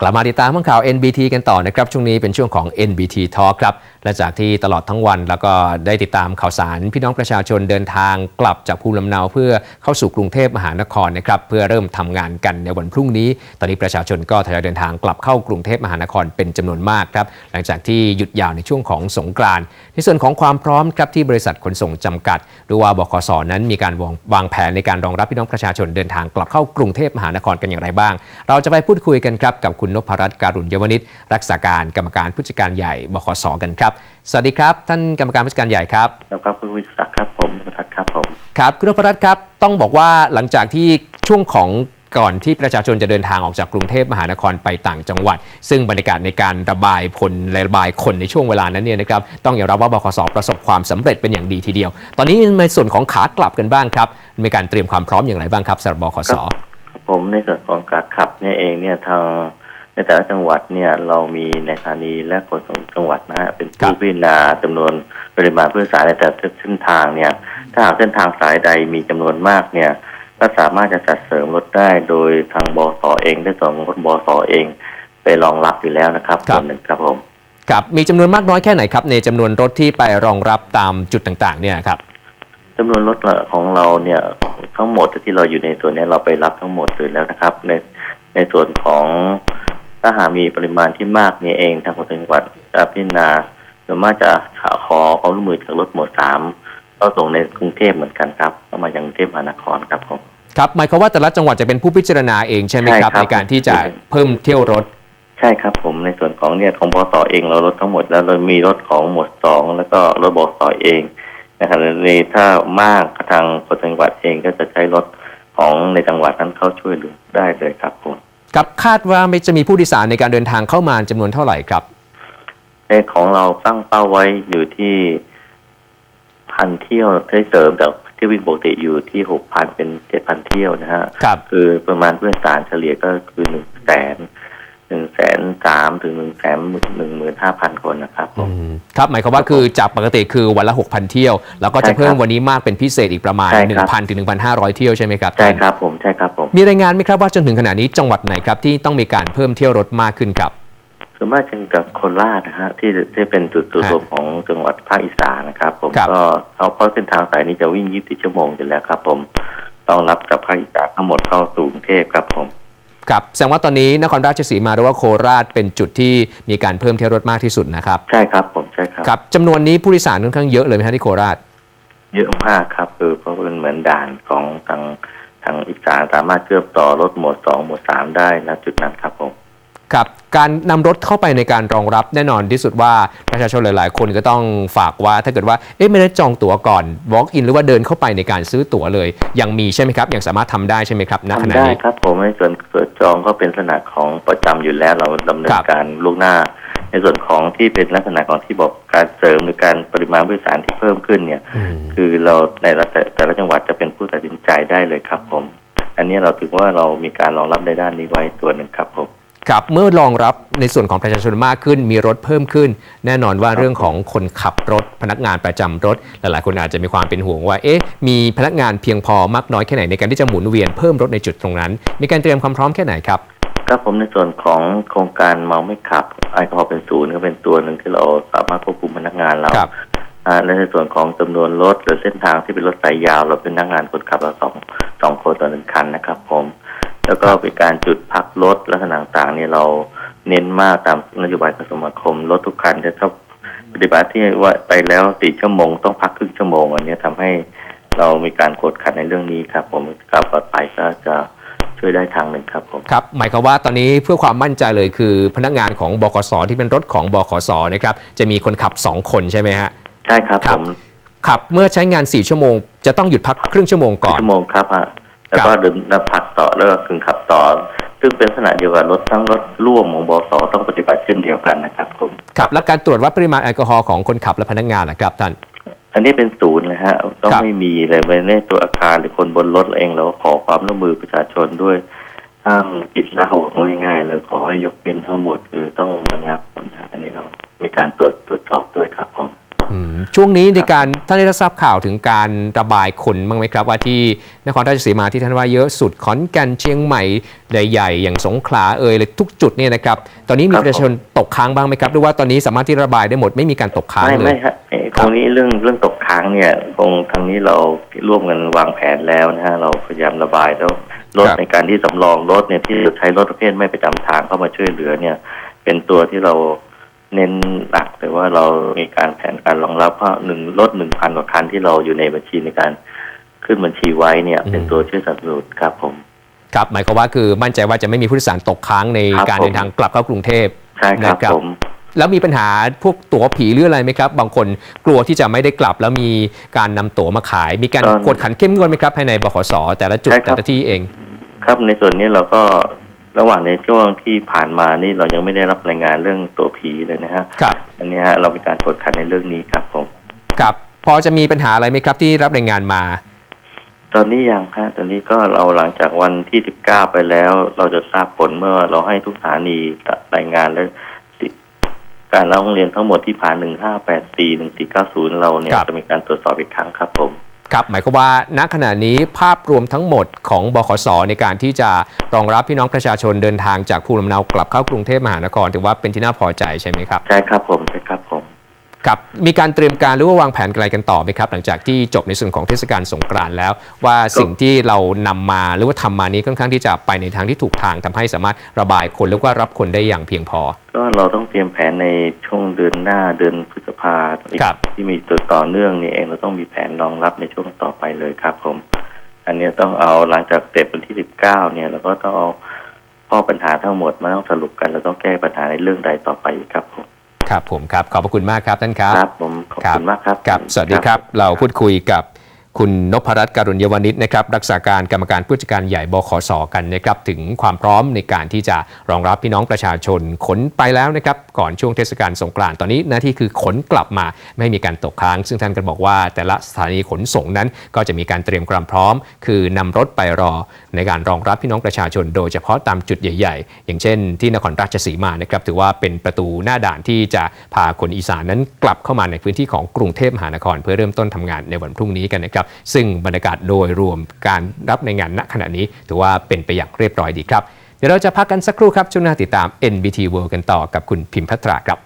กลับมาติดตามข่าว NBT กันต่อนะครับช่วงนี้เป็นช่วงของ NBT Talk ครับและจากที่ตลอดทั้งวันแล้วก็ได้ติดตามข่าวสารพี่น้องประชาชนเดินทางกลับจากภูมิลำเนาเพื่อเข้าสู่กรุงเทพมหานครนะครับเพื่อเริ่มทำงานกันในวันพรุ่งนี้ ตอนนี้ประชาชนก็ทยอยเดินทางกลับเข้ากรุงเทพมหานครเป็นจำนวนมากครับหลังจากที่หยุดยาวในช่วงของสงกรานต์ในส่วนของความพร้อมครับที่บริษัทขนส่งจำกัดหรือว่าบขสนั้นมีการวางแผนในการรองรับพี่น้องประชาชนเดินทางกลับเข้ากรุงเทพมหานครกันอย่างไรบ้าง เราจะไปพูดคุยกันครับกับคุณนพรัตน์การุญยวนิชรักษาการกรรมการผู้จัดการใหญ่บขสกันครับ สวัสดีครับ ท่านกรรมการผู้จัดการใหญ่ครับแล้วก็คุณวิศักดิ์ครับผมประทัดครับผมครับคุณนพรัตน์ครับต้องบอกว่าหลังจากที่ช่วงของก่อนที่ประชาชนจะเดินทางออกจากกรุงเทพมหานครไปต่างจังหวัด ซึ่งบรรยากาศในการระบายพลและระบายคนในช่วงเวลานั้นเนี่ยนะครับต้องยอมรับว่าบขสประสบความสำเร็จเป็นอย่างดีทีเดียว ตอนนี้ในส่วนของขากลับกันบ้างครับ มีการเตรียมความพร้อมอย่างไรบ้างครับสำหรับบขสผมในส่วนของการขับเนี่ยเองเนี่ยทาง ในแต่ละจังหวัดเนี่ยเรามีในสถานีและขนส่งจังหวัดนะฮะเป็นครัผู้บพิจารณาจำนวนปริมาณผู้โดยสารในแต่ละเส้นทางเนี่ย ถ้าหากเส้นทางสายใดมีจำนวนมากเนี่ย ก็สามารถจะจัดเสริมรถได้โดยทางบสเองได้ส่งรถบสเอง ไปรองรับอยู่แล้วนะครับครับส่วนหนึ่งครับผมครับมีจำนวนมากน้อยแค่ไหนครับ ในจำนวนรถที่ไปรองรับตามจุดต่างๆ เนี่ยครับจำนวนรถของเราเนี่ยทั้งหมดที่เราอยู่ในส่วนนี้เราไปรับทั้งหมดอยู่แล้วนะครับ ในในส่วนของ ถ้าหากมีปริมาณที่มากเนี่ยเองทางขนส่งจังหวัดจะพิจารณาส่วนมากจะขอความร่วมมือจากรถหมวดสามก็ส่งในกรุงเทพเหมือนกันครับเข้ามายังกรุงเทพมหานครครับผมครับหมายความว่าแต่ละจังหวัดจะเป็นผู้พิจารณาเองใช่ไหมครับใช่ครับในการที่จะเพิ่มเที่ยวรถ ใช่ครับผมในส่วนของเนี่ยของบสเองเราลดทั้งหมดแล้วเรามีรถของหมวดสองแล้วก็รถบสเองนะครับในถ้ามากทางขนส่งจังหวัดเองก็จะใช้รถของในจังหวัดนั้นเข้าช่วยเหลือได้เลยครับผม ครับคาดว่าไม่จะมีผู้โดยสารในการเดินทางเข้ามาจำนวนเท่าไหร่ครับในของเราตั้งเป้าไว้อยู่ที่พันเที่ยวได้เสริมจากที่วิ่งปกติอยู่ที่หกพันเป็นเจ็ดพันเที่ยวนะฮะครับคือประมาณผู้โดยสารเฉลี่ยก็คือหนึ่งแสน หนึ่งแสนสามถึงหนึ่งแสนหนึ่งหมื่นห้าพันคนนะครับผม ครับ หมายความว่าคือจากปกติคือวันละ6,000เที่ยว แล้วก็ใช่ครัจะบเพิ่มวันนี้มากเป็นพิเศษอีกประมาณใช่ครับ1,000ถึง1,500เที่ยวใช่ไหมครับใช่ครับผมใช่ครับผมมีรายงานไหมครับว่าจนถึงขณะนี้จังหวัดไหนครับที่ต้องมีการเพิ่มเที่ยวรถมากขึ้นครับส่วนมากจะกับโคราชนะฮะที่ที่เป็นจุดจุดรวมของจังหวัดภาคอีสานนะครับ ผมครับก็เขาเพราะเส้นทางสายนี้จะวิ่ง24ชั่วโมงอยู่แล้วครับ ผมต้องรับจากภาคอีสานทั้งหมดเข้าสู่กรุงเทพครับผม ครับแสดงว่าตอนนี้นครราชสีมาหรือว่าโคราชเป็นจุดที่มีการเพิ่มเที่ยวรถมากที่สุดนะครับใช่ครับผมใช่ครับครับจำนวนนี้ผู้โดยสารค่อนข้างเยอะเลยไหมฮะที่โคราช เยอะมากครับคือเพราะเป็นเหมือนด่านของทางทางอีสานสามารถเชื่อมต่อรถหมวดสองหมวดสามได้ณจุดนั้นครับผม ครับการนำรถเข้าไปในการรองรับแน่นอนที่สุดว่าประชาชนหลาย ๆ คนก็ต้องฝากว่าถ้าเกิดว่าเอ๊ะไม่ได้จองตั๋วก่อน walk in หรือว่าเดินเข้าไปในการซื้อตั๋วเลย ยังมีใช่ไหมครับ ยังสามารถทำได้ใช่ไหมครับณขณะทำได้นี้ครับผมในส่วนส่วนจองก็เป็นลักษณะของประจำอยู่แล้วเราดำเนิคนรับการล่วงหน้า ในส่วนของที่เป็นลักษณะของที่บอกการเสริมหรือการปริมาณผู้โดยสารที่เพิ่มขึ้นเนี่ยอืมคือเราในแต่ละแต่ละจังหวัดจะเป็นผู้ตัดสินใจได้เลยครับผม อันนี้เราถือว่าเรามีการรองรับในด้านนี้ไว้ตัวหนึ่งครับผม ครับเมื่อรองรับในส่วนของประชาชนมากขึ้น มีรถเพิ่มขึ้น แน่นอนว่าเรื่องของคนขับรถพนักงานประจำรถ หลายๆ คนอาจจะมีความเป็นห่วงว่าเอ๊ะมีพนักงานเพียงพอมากน้อยแค่ไหนในการที่จะหมุนเวียนเพิ่มรถในจุดตรงนั้น มีการเตรียมความพร้อมแค่ไหนครับครับผมในส่วนของโครงการเมาไม่ขับแอลกอฮอล์เป็นศูนย์ก็เป็นตัวหนึ่งที่เราสามารถควบคุมพนักงานเราครับอ่าและในส่วนของจำนวนรถหรือเส้นทางที่เป็นรถสายยาว เราเป็นพนักงานคนขับเราสองสองคนต่อหนึ่งคันนะครับผม แล้วก็เป็นการจุดพักรถลักษณะต่างๆเนี่ยเราเน้นมากตามนโยบายกระทรวงคมนาคมรถทุกคันจะต้องปฏิบัติที่ว่าไปแล้วสี่ชั่วโมงต้องพักครึ่งชั่วโมงอันเนี้ยทำให้เรามีการกดขันในเรื่องนี้ครับ ผมการปลอดภัยก็จะช่วยได้ทางหนึ่งครับผมครับหมายความว่าตอนนี้เพื่อความมั่นใจเลยคือ พนักงานของบขสที่เป็นรถของบขสนะครับจะมีคนขับ 2 คนใช่ไหมฮะใช่ครับครัผบมขับเมื่อใช้งาน 4 ชั่วโมง จะต้องหยุดพักครึ่งชั่วโมงก่อนชั่วโมงครับฮะแล้วก็ครับเดินแล้วพัก ต่อแล้วก็กึ่งขับต่อ ซึ่งเป็นลักษณะเดียวกับรถทั้งรถร่วมของบสต้องปฏิบัติเช่นเดียวกันนะครับผมครับและการตรวจวัดปริมาณแอลกอฮอล์ของคนขับและพนักงานนะครับท่านอันนี้เป็นศูนย์เลยฮะต้องไม่มีเลยไม่ในตัวอาคารหรือคนบนรถเองเราขอความร่วมมือประชาชนด้วยห้ามกินเหล้าง่ายๆเลยขอให้ยกเป็นทั้งหมดคือต้องระงับอันนี้เรามีการตรวจตรวจสอบด้วยครับผมอืมช่วงนี้ในการ ท่านได้รับทราบข่าวถึงการระบายคนบ้างไหมครับ ว่าที่นครราชสีมาที่ท่านว่าเยอะสุดขอนแก่นเชียงใหม่ใหญ่ๆอย่างสงขลาเอ่ยเลยทุกจุดเนี่ยนะครับ ตอนนี้มีครับประชาชนตกค้างบ้างไหมครับ หรือว่าตอนนี้สามารถที่ระบายได้หมดไม่มีการตกค้างไม่เลไม่ยฮะเอ่อตรงนี้เรื่องเรื่องตกค้างเนี่ยคงทางนี้เราร่วมกันวางแผนแล้วนะฮะเราพยายามระบายแล้วรถครับในการที่สำรองรถเนี่ยที่ใช้รถประเภทไม่ประจำทางเข้ามาช่วยเหลือเนี่ย เป็นตัวที่เรา เน้นหนักแต่ว่าเรามีการแผนการรองรับเพราะหนึ่งรถหนึ่งพันกว่าคันที่เราอยู่ในบัญชีในการขึ้นบัญชีไว้เนี่ย เป็นตัวช่วยสนับสนุนครับผม ครับหมายความว่าคือมั่นใจว่าจะไม่มีผู้โดยสารตกค้างในครับการผมเดินทางกลับเข้ากรุงเทพใช่ครับนะครับผมแล้วมีปัญหาพวกตั๋วผีหรืออะไรไหมครับ บางคนกลัวที่จะไม่ได้กลับ แล้วมีการนำตั๋วมาขาย มีการตอนกวดขันเข้มงวดไหมครับภายในบขสแต่ละจุดใช่ครับแต่ละที่เอง ครับในส่วนนี้เราก็ ระหว่างในช่วงที่ผ่านมานี่เรายังไม่ได้รับรายงานเรื่องตัวผีเลยนะฮะครับอันนี้ฮะเรามีการกดขันในเรื่องนี้ครับผมครับพอจะมีปัญหาอะไรไหมครับที่รับรายงานมา ตอนนี้ยังฮะตอนนี้ก็เราหลังจากวันที่19ไปแล้ว เราจะทราบผลเมื่อเราให้ทุกสถานีรายงานและติดการร้องเรียนทั้งหมดที่ผ่าน1584 1490เราเนี่ยครับจะมีการตรวจสอบอีกครั้งครับผม ครับหมายความว่าณขณะนี้ภาพรวมทั้งหมดของบขสในการที่จะรองรับพี่น้องประชาชนเดินทางจากภูมิลำเนากลับเข้ากรุงเทพมหานครถือว่าเป็นที่น่าพอใจใช่ไหมครับ ใช่ครับผมใช่ครับผม ครับมีการเตรียมการหรือว่าวางแผนอะไรกันต่อไหมครับ หลังจากที่จบในส่วนของเทศกาลสงกรานต์แล้ว ว่าสิ่งที่เรานำมาหรือว่าทำมานี้ค่อนข้างที่จะไปในทางที่ถูกทางทำให้สามารถระบายคนหรือว่ารับคนได้อย่างเพียงพอ ก็เราต้องเตรียมแผนในช่วงเดือนหน้าเดือนพฤษภาครับที่มีตัวต่อเนื่องนี่เองเราต้องมีแผนรองรับในช่วงต่อไปเลยครับผม อันเนี้ยต้องเอาหลังจากเสร็จวันที่สิบเก้าเนี่ยเราก็ต้องเอาข้อปัญหาทั้งหมดมาต้องสรุปกันเราต้องแก้ปัญหาในเรื่องใดต่อไปอีกครับผม ครับผมครับขอบพระคุณมากครับท่านครับ ครับผมขอบคุณมากครับครับ สวัสดีครับ เราพูดคุยกับ คุณนพรัตน์การุญยวนิชนะครับรักษาการกรรมการผู้จัดการใหญ่บขสกันนะครับถึงความพร้อมในการที่จะรองรับพี่น้องประชาชนขนไปแล้วนะครับก่อนช่วงเทศกาลสงกรานต์ตอนนี้หน้าที่คือขนกลับมาไม่มีการตกค้าง ซึ่งท่านก็บอกว่าแต่ละสถานีขนส่งนั้นก็จะมีการเตรียมความพร้อม คือนำรถไปรอในการรองรับพี่น้องประชาชน โดยเฉพาะตามจุดใหญ่ ๆ อย่างเช่น ที่นครราชสีมานะครับถือว่าเป็นประตูหน้าด่านที่จะพาคนอีสานนั้นกลับเข้ามาในพื้นที่ของกรุงเทพมหานคร เพื่อเริ่มต้นทำงานในวันพรุ่งนี้กันนะครับซึ่งบรรยากาศโดยรวมการรับในงานณขณะนี้ถือว่าเป็นไปอย่างเรียบร้อยดีครับ เดี๋ยวเราจะพักกันสักครู่ครับช่วงหน้าติดตาม NBT World กันต่อกับคุณพิมพ์พัทราครับ